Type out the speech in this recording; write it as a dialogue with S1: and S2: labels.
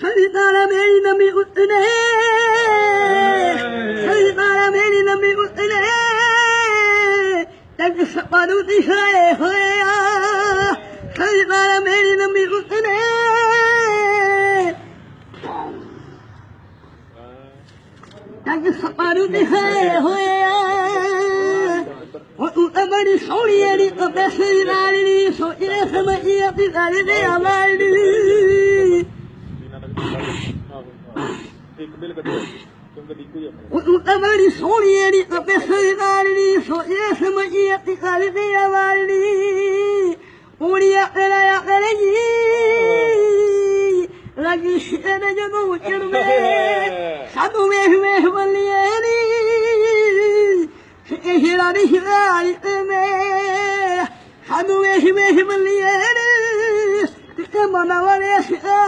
S1: சதிதார மேரி நம்பி உத்தினே சதிதார மேரி நம்பி உத்தினே எனக்கு சப்பாது திசாயே ஹோயா சதிதார மேரி நம்பி உத்தினே எனக்கு சப்பாது திசாயே ஹோயா وأمر صوري لقبس العالي صوري سمعي في العالي أمالي
S2: ਇੱਕ ਬਿੱਲ ਕੱਢੋ ਕਿਉਂਕਿ ਦੀਕੂ ਹੀ ਆਪਣਾ
S1: ਉਹ ਬੜੀ ਸੋਹਣੀ ਐ ਉਹ ਬੈਸੀ ਨਾਲੀ ਸੋਚੇ ਸਮਝੀ ਆਪਣੀ ਗੱਲ ਦੇ ਆਵਾਜ਼ ਪੂਰੀ ਅਕਲ ਅਕਲ ਜੀ ਲੱਗੀ ਸ਼ੇਰ ਜਦੋਂ ਚੜਵੇ ਸਾਧੂ ਵੇਖ ਵੇਖ ਬੱਲੀਏ ਨੀ। ਇਹ ਰਾਣੀ ਹਿਰਾਈ ਤੇ ਮੈਂ, ਸਾਧੂ ਵੇਖ ਵੇਖ ਬੱਲੀਏ ਨੀ। ਤੇ ਮਨਾ ਵਾਲੇ ਸ਼ਿਕਾਇ